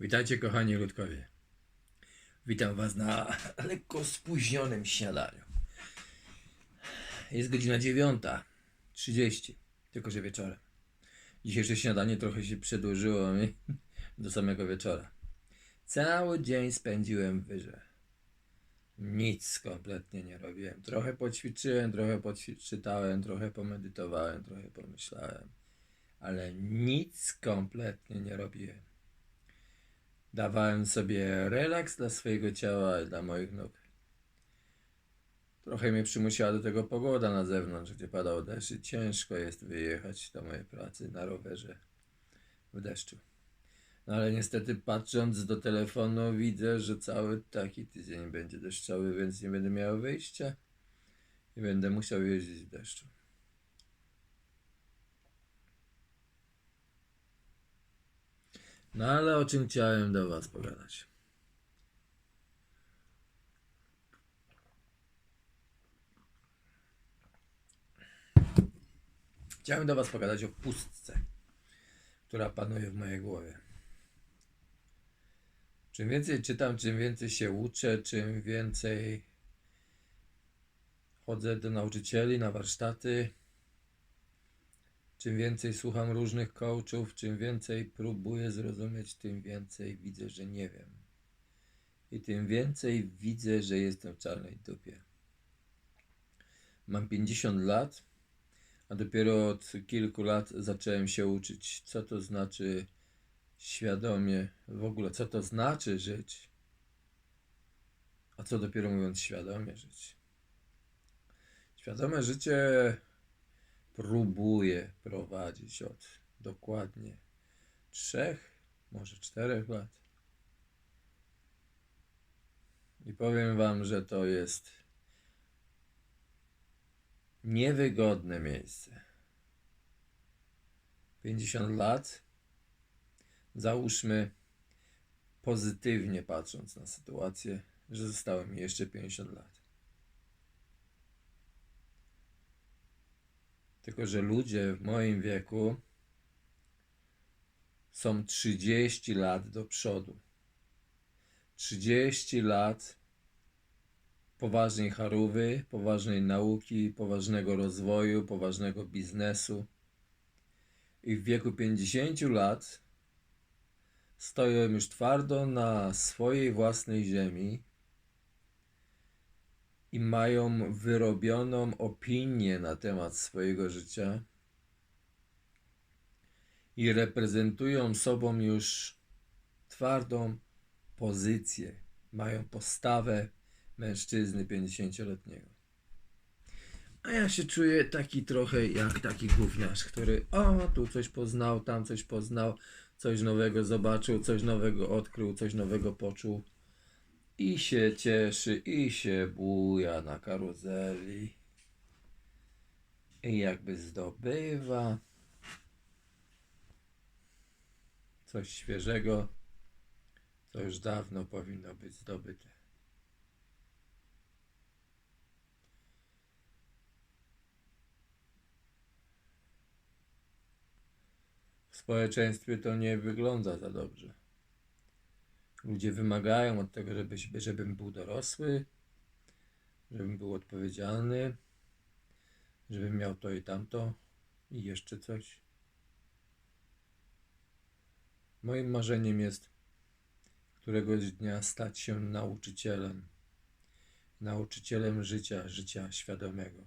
Witajcie kochani ludkowie. Witam was na lekko spóźnionym śniadaniu. Jest godzina 9.30, tylko że wieczorem. Dzisiejsze śniadanie trochę się przedłużyło mi do samego wieczora. Cały dzień spędziłem w. Nic kompletnie nie robiłem. Trochę poćwiczyłem, trochę poczytałem, trochę pomedytowałem, trochę pomyślałem, ale nic kompletnie nie robiłem. Dawałem sobie relaks dla swojego ciała i dla moich nóg. Trochę mnie przymusiła do tego pogoda na zewnątrz, gdzie padał deszcz i ciężko jest wyjechać do mojej pracy na rowerze w deszczu. No ale niestety patrząc do telefonu widzę, że cały taki tydzień będzie deszczowy, więc nie będę miał wyjścia i będę musiał jeździć w deszczu. No ale o czym chciałem do Was pogadać? Chciałem do Was pogadać o pustce, która panuje w mojej głowie. Czym więcej czytam, czym więcej się uczę, czym więcej chodzę do nauczycieli na warsztaty, czym więcej słucham różnych coachów, czym więcej próbuję zrozumieć, tym więcej widzę, że nie wiem. I tym więcej widzę, że jestem w czarnej dupie. Mam 50 lat, a dopiero od kilku lat zacząłem się uczyć, co to znaczy świadomie, w ogóle co to znaczy żyć, a co dopiero mówiąc świadomie żyć. Świadome życie próbuję prowadzić od dokładnie trzech, może czterech lat. I powiem Wam, że to jest niewygodne miejsce. 50 lat, załóżmy pozytywnie patrząc na sytuację, że zostało mi jeszcze 50 lat. Tylko, że ludzie w moim wieku są 30 lat do przodu. 30 lat poważnej charówy, poważnej nauki, poważnego rozwoju, poważnego biznesu. I w wieku 50 lat stoją już twardo na swojej własnej ziemi i mają wyrobioną opinię na temat swojego życia i reprezentują sobą już twardą pozycję, mają postawę mężczyzny 50-letniego. A ja się czuję taki trochę jak taki gówniarz, który o, tu coś poznał, tam coś poznał, coś nowego zobaczył, coś nowego odkrył, coś nowego poczuł i się cieszy, i się buja na karuzeli. I jakby zdobywa coś świeżego, co już dawno powinno być zdobyte. W społeczeństwie to nie wygląda za dobrze. Ludzie wymagają od tego, żeby, żebym był dorosły, żebym był odpowiedzialny, żebym miał to i tamto i jeszcze coś. Moim marzeniem jest któregoś dnia stać się nauczycielem. Nauczycielem życia, życia świadomego,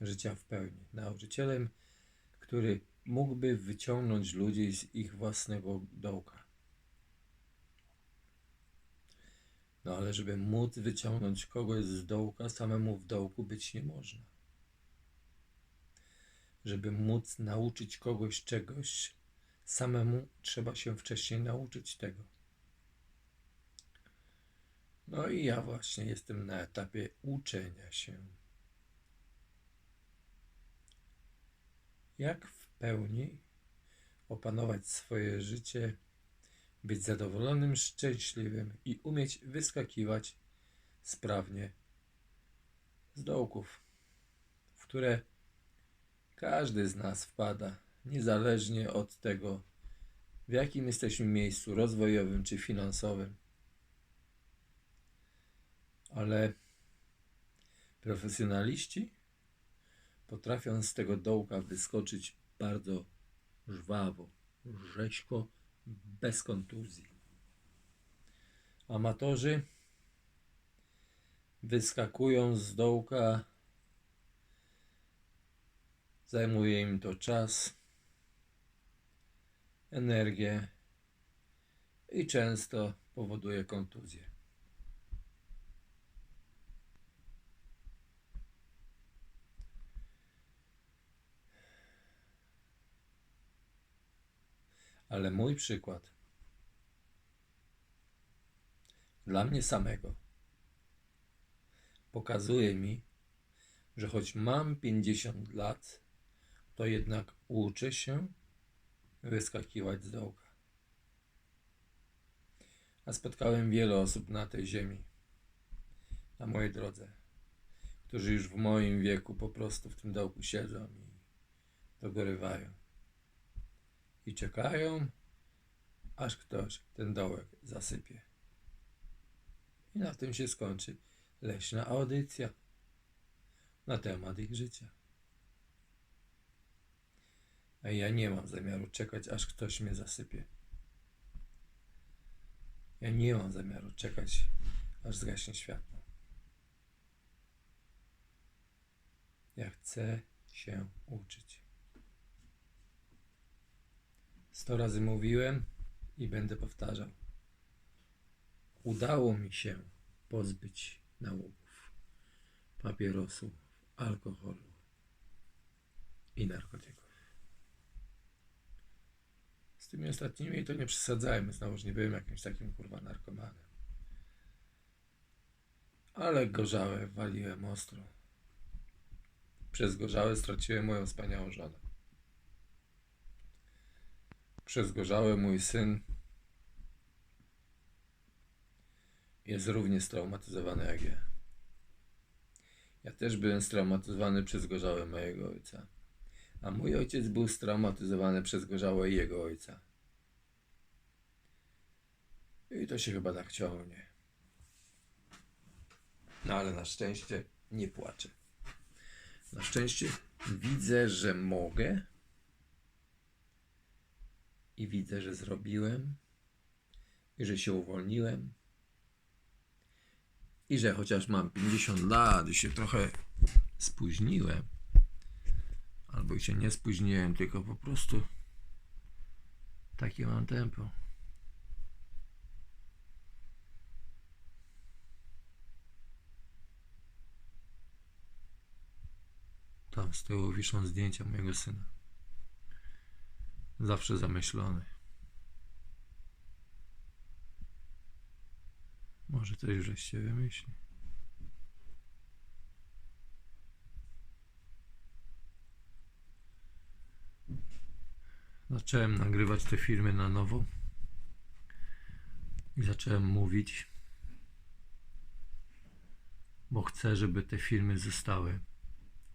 życia w pełni. Nauczycielem, który mógłby wyciągnąć ludzi z ich własnego dołka. No ale żeby móc wyciągnąć kogoś z dołka, samemu w dołku być nie można. Żeby móc nauczyć kogoś czegoś, samemu trzeba się wcześniej nauczyć tego. No i ja właśnie jestem na etapie uczenia się. Jak w pełni opanować swoje życie być zadowolonym, szczęśliwym i umieć wyskakiwać sprawnie z dołków, w które każdy z nas wpada, niezależnie od tego, w jakim jesteśmy miejscu rozwojowym czy finansowym. Ale profesjonaliści potrafią z tego dołka wyskoczyć bardzo żwawo, rzeźko, bez kontuzji. Amatorzy wyskakują z dołka, zajmuje im to czas, energię i często powoduje kontuzję. Ale mój przykład dla mnie samego pokazuje mi, że choć mam 50 lat, to jednak uczę się wyskakiwać z dołka. A spotkałem wiele osób na tej ziemi, na mojej drodze, którzy już w moim wieku po prostu w tym dołku siedzą i dogorywają. I czekają, aż ktoś ten dołek zasypie. I na tym się skończy leśna audycja na temat ich życia. A ja nie mam zamiaru czekać, aż ktoś mnie zasypie. Ja nie mam zamiaru czekać, aż zgaśnie światło. Ja chcę się uczyć. Sto razy mówiłem i będę powtarzał. Udało mi się pozbyć nałogów, papierosów, alkoholu i narkotyków. Z tymi ostatnimi to nie przesadzajmy, znowuż nie byłem jakimś takim kurwa narkomanem. Ale gorzałe waliłem ostro. Przez gorzałe straciłem moją wspaniałą żonę. Przez gorzałe mój syn jest równie straumatyzowany jak ja. Ja też byłem straumatyzowany przez gorzałe mojego ojca. A mój ojciec był straumatyzowany przez gorzałe jego ojca. I to się chyba tak ciągnie. No ale na szczęście nie płaczę. Na szczęście widzę, że mogę. I widzę, że zrobiłem. I że się uwolniłem. I że chociaż mam 50 lat i się trochę spóźniłem, albo się nie spóźniłem, tylko po prostu takie mam tempo. Tam z tyłu wiszą zdjęcia mojego syna. Zawsze zamyślony. Może coś żeście wymyśli. Zacząłem nagrywać te filmy na nowo i zacząłem mówić, bo chcę, żeby te filmy zostały,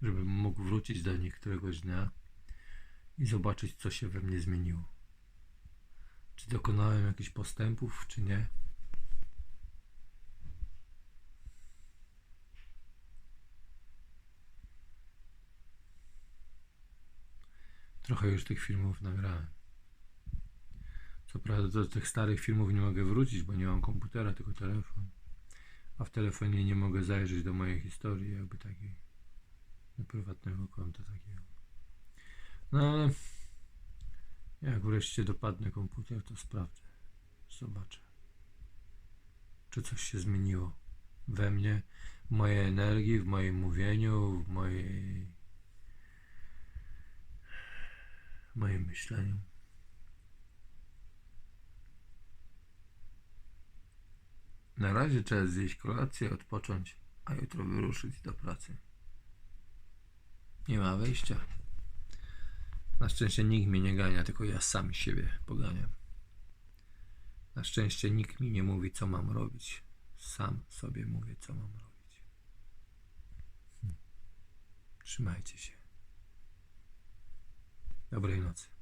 żebym mógł wrócić do nich któregoś dnia i zobaczyć, co się we mnie zmieniło. Czy dokonałem jakichś postępów, czy nie. Trochę już tych filmów nagrałem. Co prawda do tych starych filmów nie mogę wrócić, bo nie mam komputera, tylko telefon. A w telefonie nie mogę zajrzeć do mojej historii, jakby takiej. Do prywatnego konta takiego. No ale jak wreszcie dopadnę komputer, to sprawdzę. Zobaczę. Czy coś się zmieniło we mnie, w mojej energii, w moim mówieniu, w mojej w moim myśleniu. Na razie trzeba zjeść kolację, odpocząć, a jutro wyruszyć do pracy. Nie ma wejścia. Na szczęście nikt mnie nie gania, tylko ja sam siebie poganiam. Na szczęście nikt mi nie mówi, co mam robić. Sam sobie mówię, co mam robić. Hm. Trzymajcie się. Dobrej nocy.